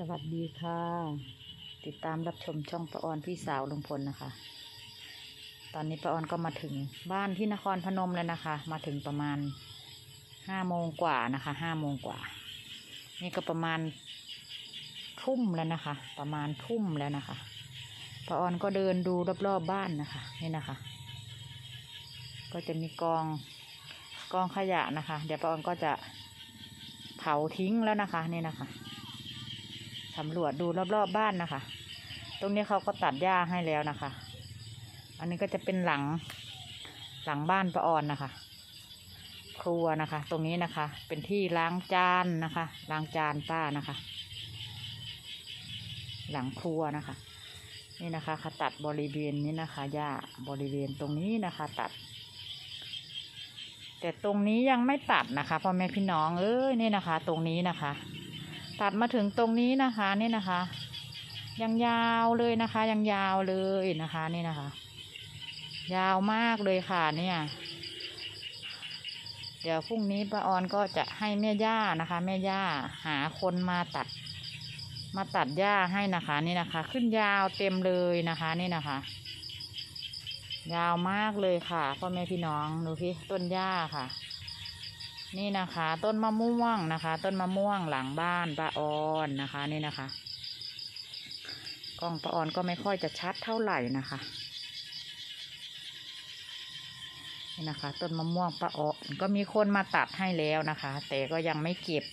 สวัสดีค่ะ ติดตามรับชมช่องประออนพี่สาวลุงพลนะคะ ตอนนี้ประออนก็มาถึงบ้านที่นครพนมแล้วนะคะ มาถึงประมาณห้าโมงกว่านะคะห้าโมงกว่า นี่ก็ประมาณทุ่มแล้วนะคะ ประมาณทุ่มแล้วนะคะประออนก็เดินดูรอบๆบบ้านนะคะ นี่นะคะ ก็จะมีกองกองขยะนะคะ เดี๋ยวประออนก็จะเผาทิ้งแล้วนะคะ นี่นะคะ สำรวจดูรอบๆบบ้านนะคะ ตรงนี้เขาก็ตัดหญ้าให้แล้วนะคะ อันนี้ก็จะเป็นหลังหลังบ้านประออนนะคะ ครัวนะคะ ตรงนี้นะคะ เป็นที่ล้างจานนะคะ ล้างจานป้านะคะ หลังครัวนะคะ นี่นะคะเขาตัดบริเวณนี้นะคะหญ้าบริเวณตรงนี้นะคะ ตัด แต่ตรงนี้ยังไม่ตัดนะคะพ่อแม่พี่น้องเอ้ยนี่นะคะ ตรงนี้นะคะ ตัดมาถึงตรงนี้นะคะนี่นะคะ ยังยาวเลยนะคะ ยังยาวเลยนะคะนี่นะคะ ยาวมากเลยค่ะเนี่ย เดี๋ยวพรุ่งนี้ป้าออนก็จะให้แม่ย่านะคะ แม่ย่าหาคนมาตัด มาตัดหญ้าให้นะคะ นี่นะคะ ขึ้นยาวเต็มเลยนะคะนี่นะคะ ยาวมากเลยค่ะพ่อแม่พี่น้องดูพี่ต้นหญ้าค่ะ นี่นะคะ ต้นมะม่วงนะคะ ต้นมะม่วงหลังบ้านป้าออนนะคะนี่นะคะกล้องป้าออนก็ไม่ค่อยจะชัดเท่าไหร่นะคะนี่นะคะ ต้นมะม่วงป้าออนก็มีคนมาตัดให้แล้วนะคะ แต่ก็ยังไม่เก็บ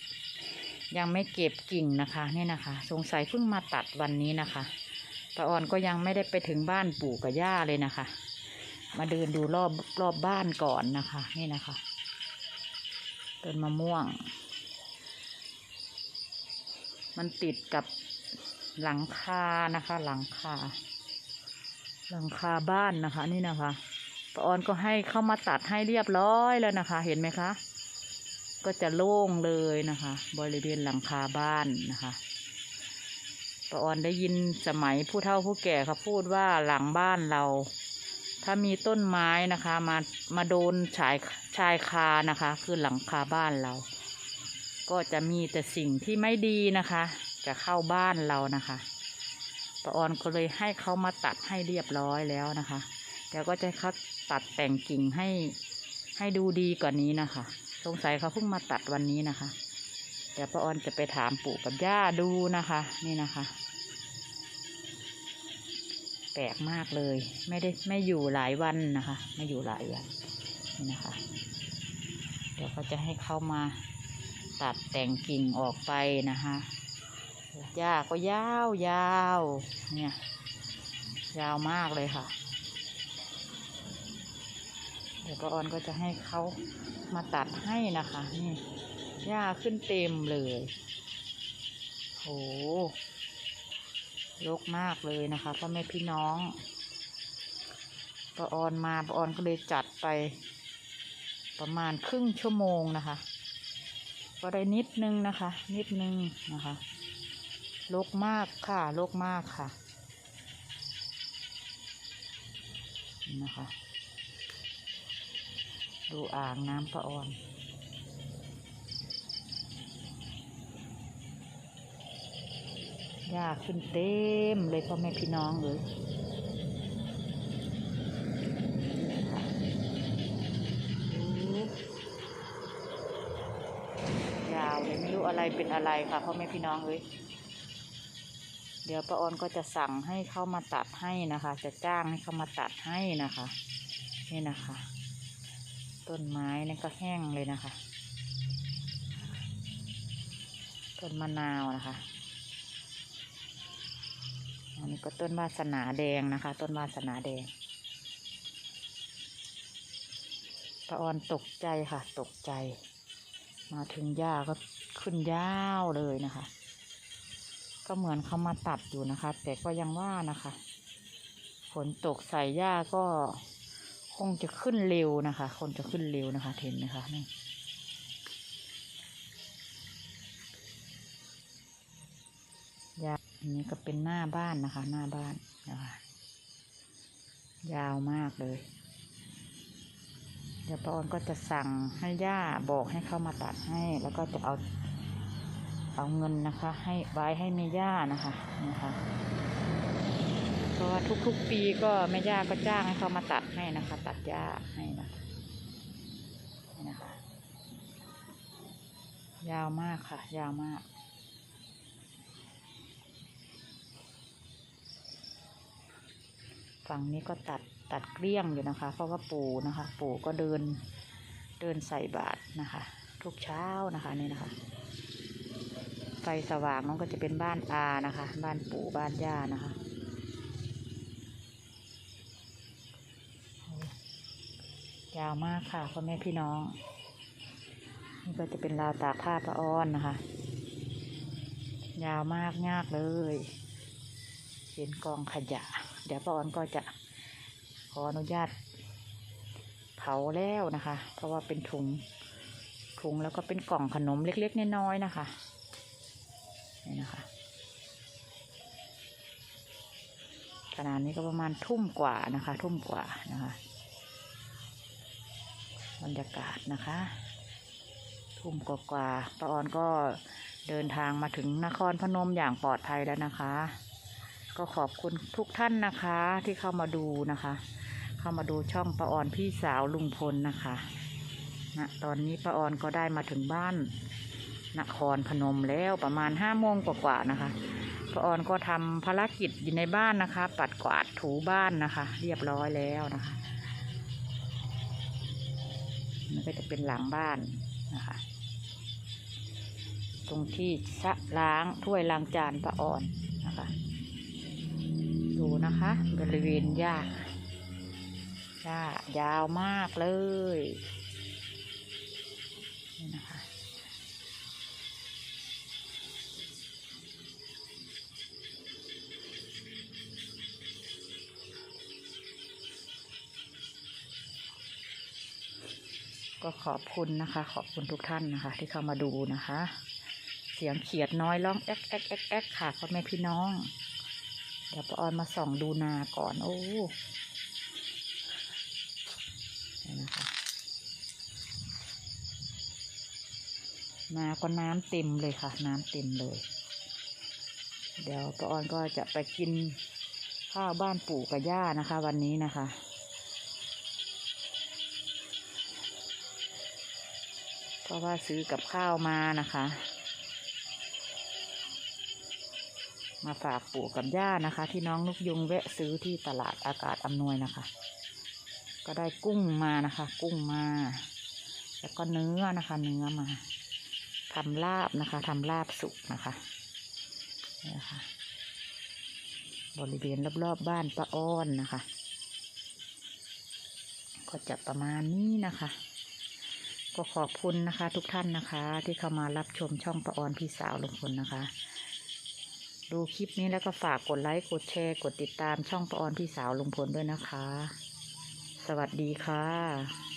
ยังไม่เก็บกิ่งนะคะนี่นะคะ สงสัยเพิ่งมาตัดวันนี้นะคะป้าออนก็ยังไม่ได้ไปถึงบ้านปู่กับย่าเลยนะคะ มาเดินดูรอบรอบบ้านก่อนนะคะ นี่นะคะ ต้นมะม่วง มันติดกับหลังคานะคะ หลังคา หลังคาบ้านนะคะ นี่นะคะป้าออนก็ให้เข้ามาตัดให้เรียบร้อยแล้วนะคะ เห็นไหมคะ ก็จะโล่งเลยนะคะ บริเวณหลังคาบ้านนะคะป้าออนได้ยินสมัยผู้เฒ่าผู้แก่เขาพูดว่าหลังบ้านเรา ถ้ามีต้นไม้นะคะมามาโดนชายชายคานะคะ คือหลังคาบ้านเรา ก็จะมีแต่สิ่งที่ไม่ดีนะคะ จะเข้าบ้านเรานะคะป้าออนก็เลยให้เขามาตัดให้เรียบร้อยแล้วนะคะเดี๋ยวก็จะเขาตัดแต่งกิ่งให้ให้ดูดีกว่านี้นะคะ สงสัยเขาเพิ่งมาตัดวันนี้นะคะ เดี๋ยวป้าออนจะไปถามปู่กับย่าดูนะคะ นี่นะคะ ปลกมากเลย ไม่ได้ไม่อยู่หลายวันนะคะ ไม่อยู่หลายวันนี่นะคะ เดี๋ยวเขาจะให้เข้ามาตัดแต่งกิ่งออกไปนะคะหญ้าก็ยาวยาวเนี่ย ยาวมากเลยค่ะ เดี๋ยวป้าออนก็จะให้เขามาตัดให้นะคะ นี่หญ้าขึ้นเต็มเลยโห รกมากเลยนะคะพ่อแม่พี่น้องป้าออนมาป้าออนก็เลยจัดไป ประมาณครึ่งชั่วโมงนะคะ ก็ได้นิดนึงนะคะ นิดนึงนะคะรกมากค่ะรกมากค่ะนะคะ ดูอ่างน้ำประออน หญ้าขึ้นเต็มเลยพ่อแม่พี่น้องเลยยาวเลยไม่รู้อะไรเป็นอะไรค่ะพ่อแม่พี่น้องเลยเดี๋ยวป้าออนก็จะสั่งให้เข้ามาตัดให้นะคะ จะจ้างให้เข้ามาตัดให้นะคะ นี่นะคะ ต้นไม้นั่ก็แห้งเลยนะคะ ต้นมะนาวนะคะ นนี้ก็ต้นวาสนาแดงนะคะ ต้นวาสนาแดงปะออนตกใจค่ะ ตกใจ มาถึงหญ้าก็ขึ้นยาวเลยนะคะ ก็เหมือนเขามาตัดอยู่นะคะ แต่ก็ยังว่านะคะฝนตกใส่หญ้าก็คงจะขึ้นเร็วนะคะคงจะขึ้นเร็วนะคะเห็นไหมคะนี่ ยาอันนี้ก็เป็นหน้าบ้านนะคะ หน้าบ้านนะคะยาวมากเลย เดี๋ยวป้าออนก็จะสั่งให้ย่าบอกให้เขามาตัดให้ แล้วก็จะเอาเอาเงินนะคะ ให้ไว้ให้แม่ย่านะคะนะคะเพราะว่าทุกๆปีก็แม่ย่าก็จ้างให้เขามาตัดให้นะคะ ตัดหญ้าให้นะคะนะคะ ยาวมากค่ะ ยาวมาก ฝั่งนี้ก็ตัดตัดเกลี้ยงอยู่นะคะ เพราะว่าปู่นะคะ ปู่ก็เดินเดินใส่บาตรนะคะ ทุกเช้านะคะนี่นะคะ ไฟสว่างนั่นก็จะเป็นบ้านอานะคะ บ้านปู่บ้านย่านะคะยาวมากค่ะพ่อแม่พี่น้อง นี่ก็จะเป็นราวตากผ้าประอ้อนนะคะ ยาวมากยากเลย เป็นกองขยะ เดี๋ยวป้าออนก็จะขออนุญาต เผาแล้วนะคะ เพราะว่าเป็นถุงถุงแล้วก็เป็นกล่องขนมเล็กๆน้อยๆนะคะนี่นะคะขนาดนี้ก็ประมาณทุ่มกว่านะคะ ทุ่มกว่านะคะบรรยากาศนะคะ ทุ่มกว่าๆป้าออนก็เดินทางมาถึงนครพนมอย่างปลอดภัยแล้วนะคะ ก็ขอบคุณทุกท่านนะคะที่เข้ามาดูนะคะ เข้ามาดูช่องป้าออนพี่สาวลุงพลนะคะนะตอนนี้ป้าออนก็ได้มาถึงบ้านนครพนมแล้วประมาณห้าโมงกว่าๆนะคะป้าออนก็ทำภารกิจอยู่ในบ้านนะคะ ปัดกวาดถูบ้านนะคะ เรียบร้อยแล้วนะคะมันก็จะเป็นหลังบ้านนะคะ ตรงที่ชะล้างถ้วยล้างจานป้าอ่อนนะคะ ดูนะคะ บริเวณหญ้าหญ้ายาวมากเลยนี่นะคะก็ขอบคุณนะคะ ขอบคุณทุกท่านนะคะ ที่เข้ามาดูนะคะ เสียงเขียดน้อยร้องแอ๊กแอ๊กแอ๊กแอ๊กค่ะพ่อแม่พี่น้อง ดี๋ยวปออนมาส่องดูนาก่อน โอ้นี่นะคะนาก็น้ำเต็มเลยค่ะ น้ำเต็มเลย เดี๋ยวปออนก็จะไปกินข้าวบ้านปู่กับย่านะคะ วันนี้นะคะเพราะว่าซื้อกับข้าวมานะคะ มาฝากปู่กับย่านะคะ ที่น้องนุกยุงแวะซื้อที่ตลาดอากาศอำนวยนะคะ ก็ได้กุ้งมานะคะ กุ้งมา แล้วก็เนื้อนะคะ เนื้อมาทำลาบนะคะทำลาบสุกนะคะนี่นะคะบริเวณรอบๆบบ้านป้าอ้อนนะคะ ก็จะประมาณนี้นะคะ ก็ขอบคุณนะคะ ทุกท่านนะคะ ที่เข้ามารับชมช่องประออนพี่สาวลุงพลนะคะ ดูคลิปนี้แล้วก็ฝากกดไลค์กดแชร์ กดติดตามช่องปออนพี่สาวลุงพลด้วยนะคะ สวัสดีค่ะ